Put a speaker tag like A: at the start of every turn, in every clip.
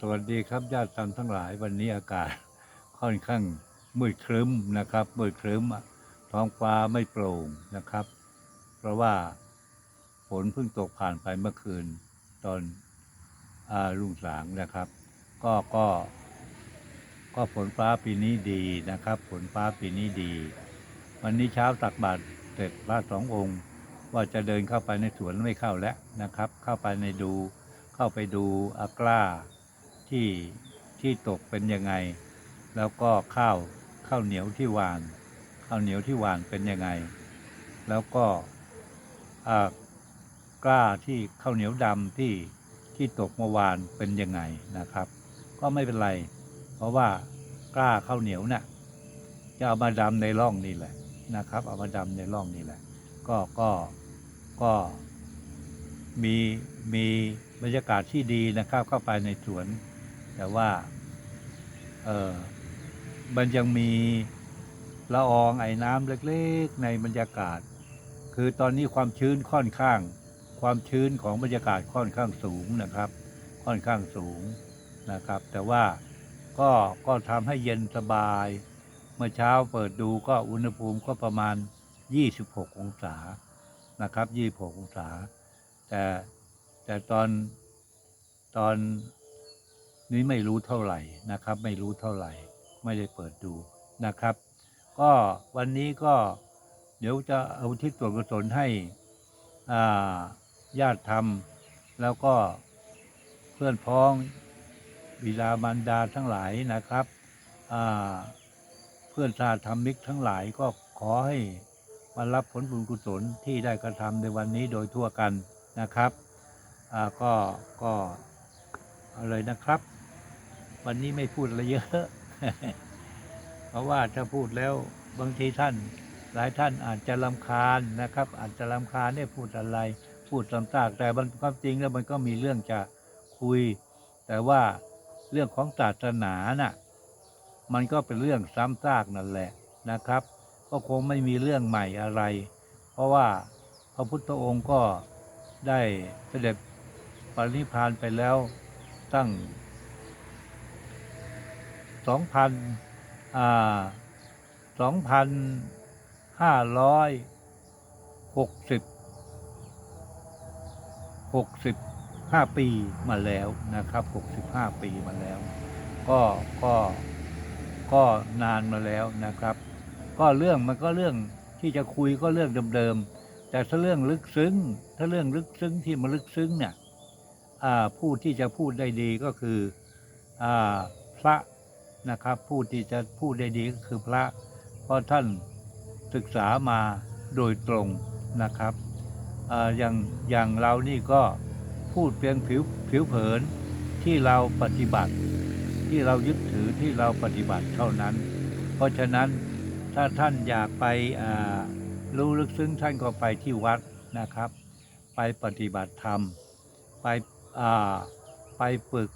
A: สวัสดีครับญาติธรรมทั้งหลายวันนี้อากาศค่อนข้างมืดครึ้มนะครับ มืดครึ้มท้องฟ้าไม่โปร่งนะครับ เพราะว่าฝนเพิ่งตกผ่านไปเมื่อคืนตอนอรุ่งสางนะครับ ก็ก็ก็ฝนฟ้าปีนี้ดีนะครับฝนฟ้าปีนี้ดี วันนี้เช้าตักบาตรเสร็จพระสององค์ ว่าจะเดินเข้าไปในสวนไม่เข้าแล้วนะครับ เข้าไปในดู เข้าไปดูอากล้า ที่ที่ตกเป็นยังไง แล้วก็ข้าวข้าวเหนียวที่หวานข้าวเหนียวที่หวานเป็นยังไง แล้วก็กล้าที่ข้าวเหนียวดำที่ที่ตกเมื่อวานเป็นยังไงนะครับ ก็ไม่เป็นไร เพราะว่ากล้าข้าวเหนียวเนี่ยจะเอามาดำในร่องนี่แหละนะครับ เอามาดำในร่องนี่แหละ ก็ก็ก็มีมีบรรยากาศที่ดีนะครับ เข้าไปในสวน แต่ว่าเออมันยังมีละอองไอ้น้ำเล็กๆในบรรยากาศ คือตอนนี้ความชื้นค่อนข้าง ความชื้นของบรรยากาศค่อนข้างสูงนะครับ ค่อนข้างสูงนะครับ แต่ว่าก็ก็ทำให้เย็นสบาย เมื่อเช้าเปิดดูก็อุณหภูมิก็ประมาณ 26 องศานะครับ 26 องศา แต่แต่ตอนตอน นี้ไม่รู้เท่าไหร่นะครับ ไม่รู้เท่าไหร่ ไม่ได้เปิดดูนะครับ ก็วันนี้ก็เดี๋ยวจะเอาทิศส่วนกุศลให้อ่าญาติธรรม แล้วก็เพื่อนพ้องบิดามารดาทั้งหลายนะครับอ่าเพื่อนสาธรรมิกทั้งหลายก็ขอให้มารับผลบุญกุศลที่ได้กระทำในวันนี้โดยทั่วกันนะครับอ่าก็ก็อาเลยนะครับ วันนี้ไม่พูดอะไรเยอะ เพราะว่าถ้าพูดแล้วบางทีท่าน หลายท่านอาจจะลำคาญนะครับ อาจจะลำคาญได้พูดอะไร พูดซ้ำซากแต่มันความจริงแล้วมันก็มีเรื่องจะคุย แต่ว่าเรื่องของศาสนาน่ะมันก็เป็นเรื่องซ้ำซากนั่นแหละนะครับ ก็คงไม่มีเรื่องใหม่อะไร เพราะว่าพระพุทธองค์ก็ได้เสด็จปรินิพพานไปแล้วตั้ง สองพันอ่าสองพันห้าร้อยหกสิบหกสิบห้าปีมาแล้วนะครับหกสิบห้าปีมาแล้ว ก็ก็ก็นานมาแล้วนะครับ ก็เรื่องมันก็เรื่องที่จะคุยก็เรื่องเดิมๆ แต่ถ้าเรื่องลึกซึ้ง ถ้าเรื่องลึกซึ้งที่มันลึกซึ้งเนี่ยผู้ที่จะพูดได้ดีก็คืออพระ นะครับ ผู้ที่จะพูดได้ดีก็คือพระ เพราะท่านศึกษามาโดยตรงนะครับออย่างอย่างเรานี่ก็พูดเพียงผิวผิวเผินที่เราปฏิบัติ ที่เรายึดถือที่เราปฏิบัติเท่านั้น เพราะฉะนั้นถ้าท่านอยากไปรู้ลึกซึ้งท่านก็ไปที่วัดนะครับ ไปปฏิบัติธรรม ไปไปฝึก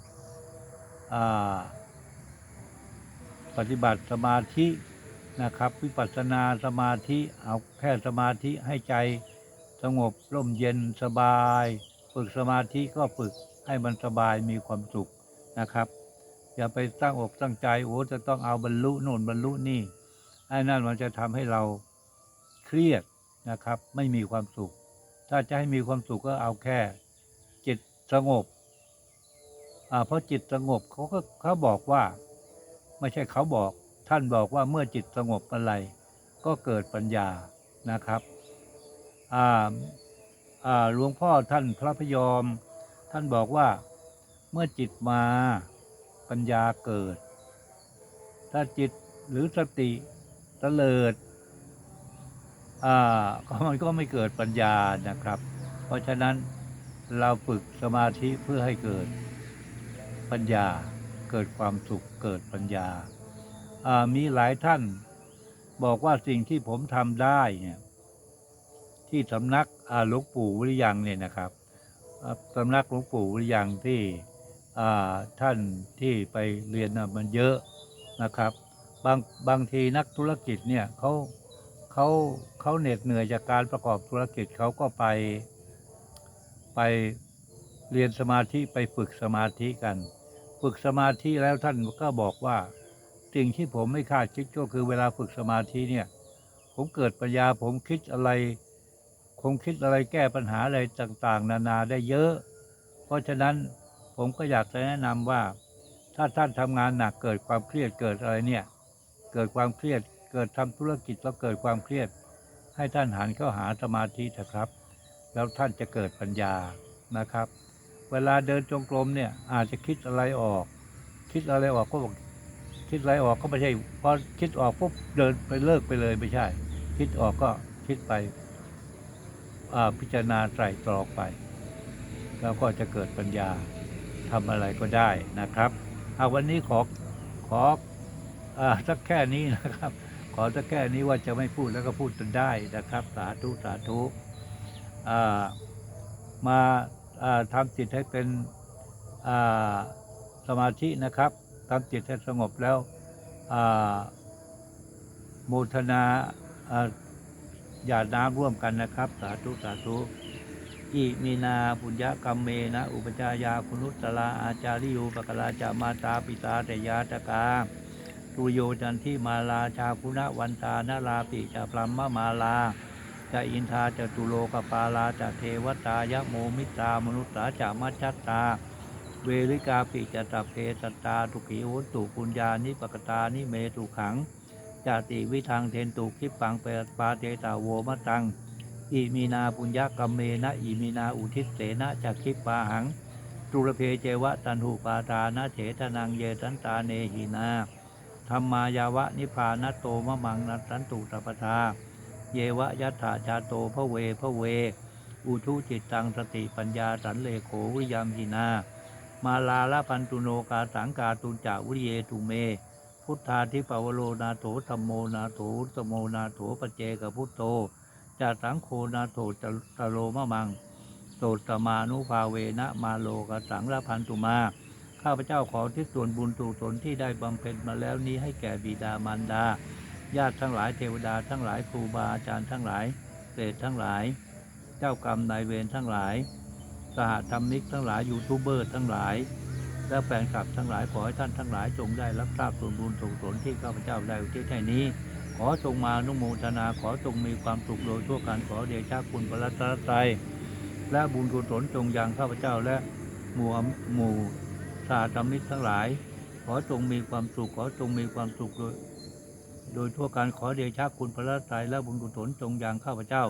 A: อ่า ปฏิบัติสมาธินะครับ วิปัสสนาสมาธิเอาแค่สมาธิให้ใจสงบร่มเย็นสบาย ฝึกสมาธิก็ฝึกให้มันสบายมีความสุขนะครับ อย่าไปตั้งอกตั้งใจโอ้จะต้องเอาบรรลุโน่นบรรลุนี่ไอ้นั่นมันจะทำให้เราเครียดนะครับ ไม่มีความสุข ถ้าจะให้มีความสุขก็เอาแค่ จิตสงบอ่าเพราะจิตสงบเขาก็เขาบอกว่า ไม่ใช่เขาบอก ท่านบอกว่าเมื่อจิตสงบอะไร ก็เกิดปัญญานะครับอ่าอ่าหลวงพ่อท่านพระพยอม ท่านบอกว่าเมื่อจิตมาปัญญาเกิด ถ้าจิตหรือสติเตลิดอ่าก็มันก็ไม่เกิดปัญญานะครับ เพราะฉะนั้นเราฝึกสมาธิเพื่อให้เกิดปัญญา เกิดความสุขเกิดปัญญาามีหลายท่านบอกว่าสิ่งที่ผมทำได้เนี่ยที่สำนักหลวงปู่วิริยังเนี่ยนะครับสำนักหลวงปู่วิริยังที่ท่านที่ไปเรียนมันเยอะนะครับ บางบางทีนักธุรกิจเนี่ยเขาเขาเขาเหน็ดเหนื่อยจากการประกอบธุรกิจเขาก็ไปไปเรียนสมาธิไปฝึกสมาธิกัน ฝึกสมาธิแล้วท่านก็บอกว่า สิ่งที่ผมไม่คาดคิดก็คือเวลาฝึกสมาธิเนี่ย ผมเกิดปัญญาผมคิดอะไร ผมคิดอะไรแก้ปัญหาอะไรต่าง ๆ นานาได้เยอะ เพราะฉะนั้นผมก็อยากจะแนะนำว่า ถ้าท่านทำงานหนักเกิดความเครียดเกิดอะไรเนี่ย เกิดความเครียดเกิดทำธุรกิจแล้วเกิดความเครียด ให้ท่านหันเข้าหาสมาธิเถอะครับ แล้วท่านจะเกิดปัญญานะครับ เวลาเดินจงกรมเนี่ย อาจจะคิดอะไรออก คิดอะไรออกก็บอกคิดอะไรออกก็ไม่ใช่พอคิดออกปุ๊บเดินไปเลิกไปเลยไม่ใช่ คิดออกก็คิดไปอ่าพิจารณาไตรตรองไป แล้วก็จะเกิดปัญญาทำอะไรก็ได้นะครับเอาวันนี้ขอขออ่าสักแค่นี้นะครับ ขอสักแค่นี้ว่าจะไม่พูดแล้วก็พูดจนได้นะครับ สาธุสาธุอ่ามาอ่า ทำจิตให้เป็นสมาธินะครับทำจิตให้สงบแล้วอ่าโมทนาอ่าหยาดน้ำร่วมกันนะครับ สาธุสาธุอิมีนาปุญญกรรมเมนะ อุปจายาคุนุตตลาอาจาริโยปกลาจามาตาปิตาเตยาตกาตุโยจันที่มาลาชาคุณวันตานาลาปิจะพรัมมมาลา จะอินทาจะตุโลกปาลาจะเทวตายะโมมิตามนุษตาจะมัจจัตตา เวริกาปิจะตับเพสตตาทุขีโหนตุปุญญานิปกตานิเมตุขังจาติวิทังเทนตุคิปังเปรปาเตตาโวมะตังอิมีนาปุญญกรรมเมนะอิมีนาอุทิศเสนะจักขิปาหังตุรเพเจวะตันหุปาตานะเฉทนังเยตันตาเนหินาธรรมายาวะนิพานโตมะมังนัตตันตุตปทา เยวะยัตถาจาโตพระเวพระเว อุทุจิตตังสติปัญญาสันเลโขวิยามหินา มาลาละพันตุโนกาสังกาตุจาวิเยตุเม พุทธาทิปวโรนาโถธรรมโมนาโถอุตตโมนาโถปเจกพุทโตจาสังโคนาโถตโลมะมังโตตมานุภาเวนะมาโลกสังละพันตุมา ข้าพเจ้าขอที่ส่วนบุญตุศลที่ได้บำเพ็ญมาแล้วนี้ให้แก่บิดามารดา ญาติทั้งหลายเทวดาทั้งหลายครูบาอาจารย์ทั้งหลายเศษทั้งหลาย เจ้ากรรมนายเวรทั้งหลาย สหธรรมิกทั้งหลายยูทูบเบอร์ทั้งหลาย และแฟนคลับทั้งหลายขอให้ท่านทั้งหลายจงได้รับทราบส่วนบุญส่วนกุศลที่ข้าพเจ้าได้อุทิศให้นี้ ขอจงมานุโมทนาขอจงมีความสุขโดยทั่วกันขอเดชะคุณพระรัตนตรัยและบุญกุศลจงยังข้าพเจ้าและหมู่หมู่สาธรรมิกทั้งหลาย ขอจงมีความสุขขอจงมีความสุขโดย โดยทั่วการขอเดชะคุณพระรัตรัยและบุญกุศลจงยังข้าพเจ้า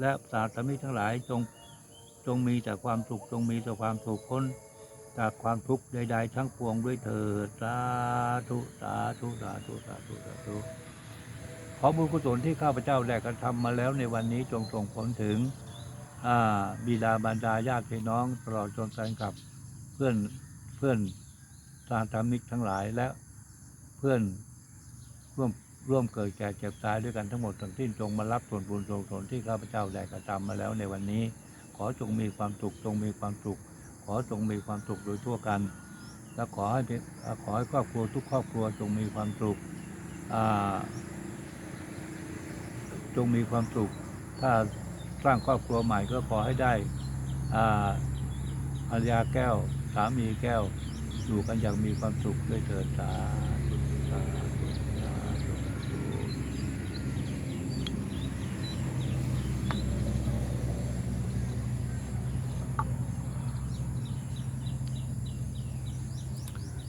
A: และสาธรรมิกทั้งหลายจงจงมีแต่ความสุขจงมีแต่ความสุขพ้นจากความทุกข์ใด ๆ ทั้งปวงด้วยเถิดสาธุสาธุสาธุสาธุสาธุขอบุญกุศลที่ข้าพเจ้าได้กระทำมาแล้วในวันนี้จงส่งผลถึงบิดาบรรดาญาติพี่น้องตลอดจนแฟนคลับเพื่อนเพื่อนสาธรรมิกทั้งหลายและเพื่อนร่วม ร่วมเกิดแก่เจ็บตายด้วยกันทั้งหมดทั้งสิ้นจงมารับส่วนบุญส่วนกุศลที่ข้าพเจ้าได้กระทำมาแล้วในวันนี้ ขอจงมีความสุขจงมีความสุข ขอจงมีความสุขโดยทั่วกัน และขอให้ขอให้ครอบครัวทุกครอบครัวจงมีความสุขจงมีความสุข ถ้าสร้างครอบครัวใหม่ก็ขอให้ได้อาภรรยาแก้ว สามีแก้ว อยู่กันอย่างมีความสุขด้วยเถิดสาธุสาธุสาธุสาธุอ่า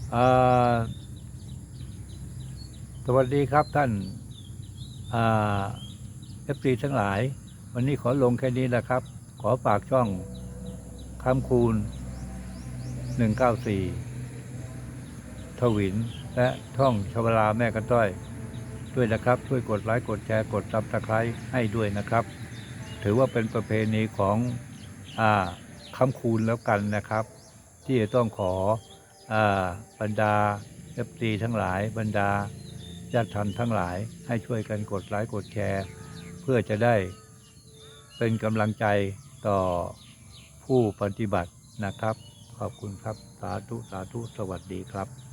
A: สวัสดีครับท่านเอฟซีทั้งหลาย วันนี้ขอลงแค่นี้แหละครับ ขอฝากช่องคำคูณ 194 ทวิน และท่องชวลาแม่กันต้อย ด้วยนะครับ ช่วยกดไลค์ กดแชร์ กดซับสไครต์ให้ด้วยนะครับ ถือว่าเป็นประเพณีของอคำคูณแล้วกันนะครับ ที่จะต้องขอ บรรดาเอฟซีทั้งหลาย บรรดาญาติธรรมทั้งหลายให้ช่วยกันกดไลค์กดแชร์ เพื่อจะได้เป็นกำลังใจต่อผู้ปฏิบัตินะครับ ขอบคุณครับ สาธุ สาธุ สวัสดีครับ